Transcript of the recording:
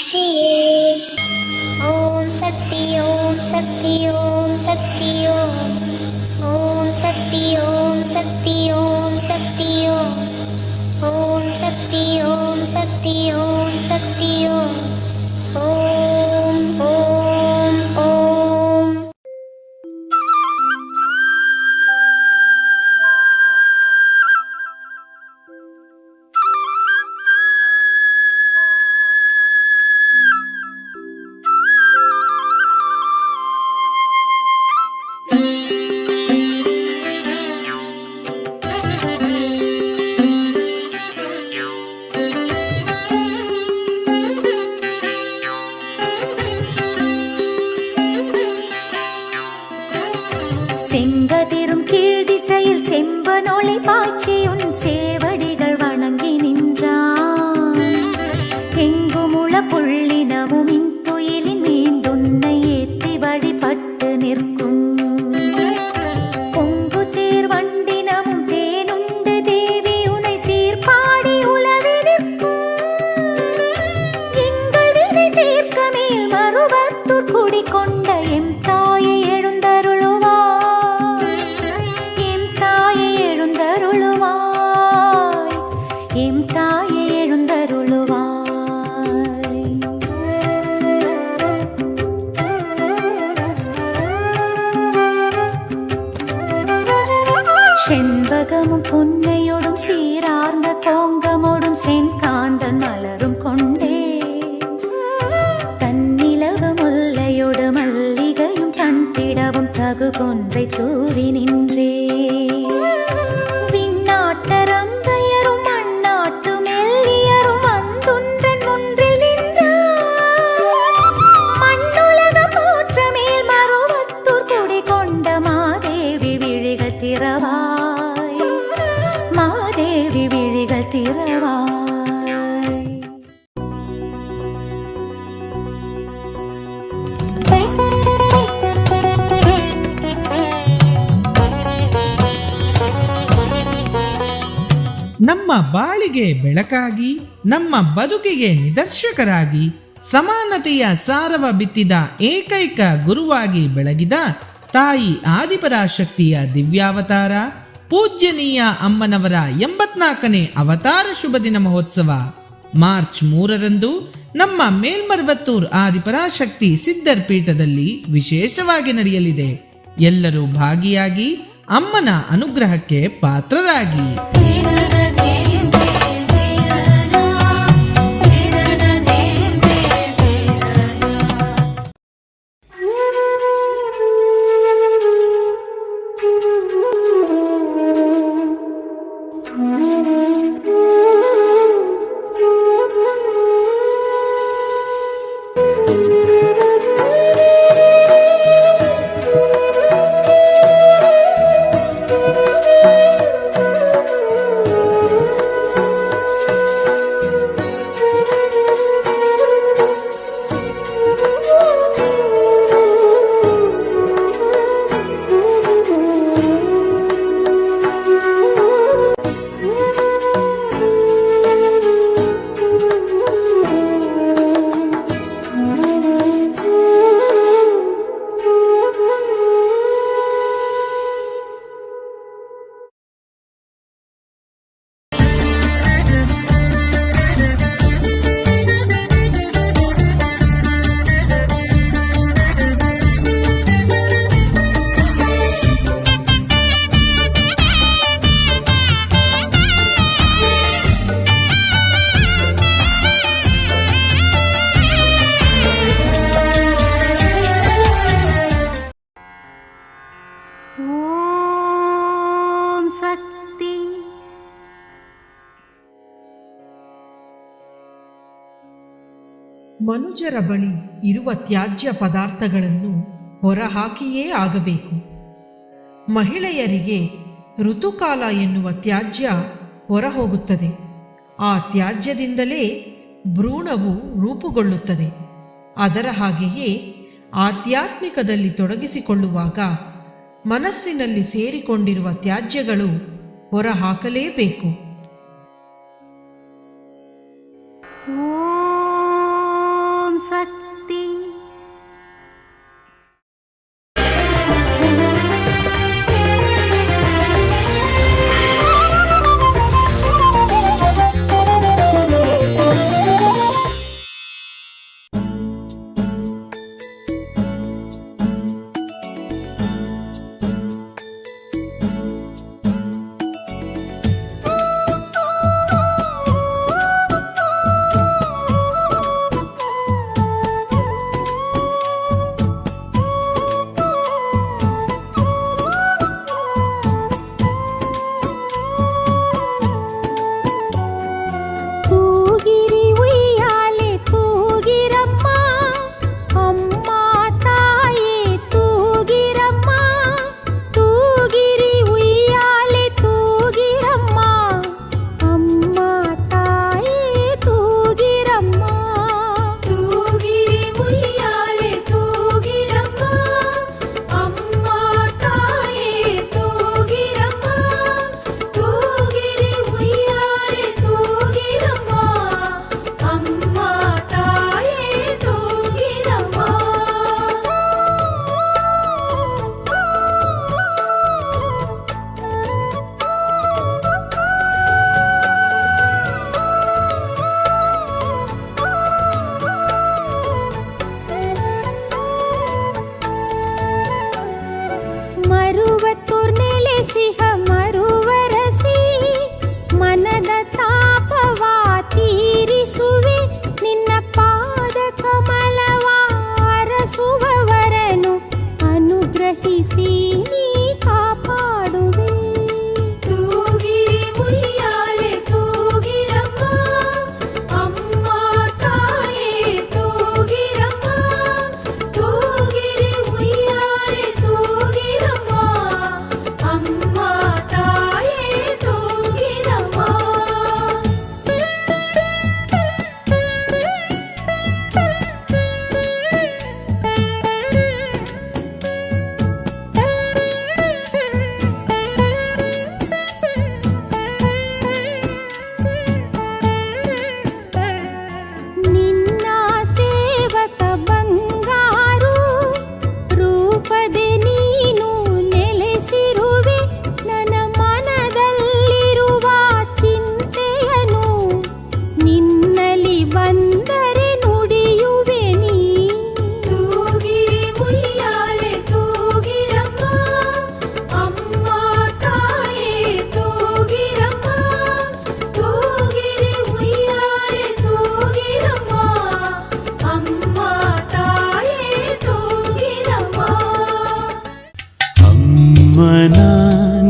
She. Oh, గుడికొండ ఎంత தூவி நின்றே. விண்ணாட்டரம் அந்நாட்டு மெல்லியரும் வந்துன்றன் ஒன்றில் நின்றார். மண்ணுலகம் போற்ற மருவத்தூர் குடி கொண்ட மாதேவி விழிகள் திறவாய். மாதேவி விழிகள் திறவாய். ನಮ್ಮ ಬಾಳಿಗೆ ಬೆಳಕಾಗಿ, ನಮ್ಮ ಬದುಕಿಗೆ ನಿದರ್ಶಕರಾಗಿ, ಸಮಾನತೆಯ ಸಾರವ ಬಿತ್ತಿದ ಏಕೈಕ ಗುರುವಾಗಿ ಬೆಳಗಿದ ತಾಯಿ ಆದಿಪರಾಶಕ್ತಿಯ ದಿವ್ಯಾವತಾರ, ಪೂಜ್ಯನೀಯ ಅಮ್ಮನವರ ಎಂಬತ್ನಾಲ್ಕನೇ ಅವತಾರ ಶುಭ ದಿನ ಮಹೋತ್ಸವ. ಮಾರ್ಚ್ ಮೂರರಂದು ನಮ್ಮ ಮೇಲ್ಮರ್ವತ್ತೂರ್ ಆದಿಪರಾಶಕ್ತಿ ಸಿದ್ಧರ್ ಪೀಠದಲ್ಲಿ ವಿಶೇಷವಾಗಿ ನಡೆಯಲಿದೆ. ಎಲ್ಲರೂ ಭಾಗಿಯಾಗಿ ಅಮ್ಮನ ಅನುಗ್ರಹಕ್ಕೆ ಪಾತ್ರರಾಗಿ. ಮನುಜರ ಬಳಿ ಇರುವ ತ್ಯಾಜ್ಯ ಪದಾರ್ಥಗಳನ್ನು ಹೊರಹಾಕಿಯೇ ಆಗಬೇಕು. ಮಹಿಳೆಯರಿಗೆ ಋತುಕಾಲ ಎನ್ನುವ ತ್ಯಾಜ್ಯ ಹೊರಹೋಗುತ್ತದೆ. ಆ ತ್ಯಾಜ್ಯದಿಂದಲೇ ಭ್ರೂಣವು ರೂಪುಗೊಳ್ಳುತ್ತದೆ. ಅದರ ಹಾಗೆಯೇ ಆಧ್ಯಾತ್ಮಿಕದಲ್ಲಿ ತೊಡಗಿಸಿಕೊಳ್ಳುವಾಗ ಮನಸ್ಸಿನಲ್ಲಿ ಸೇರಿಕೊಂಡಿರುವ ತ್ಯಾಜ್ಯಗಳು ಹೊರಹಾಕಲೇಬೇಕು.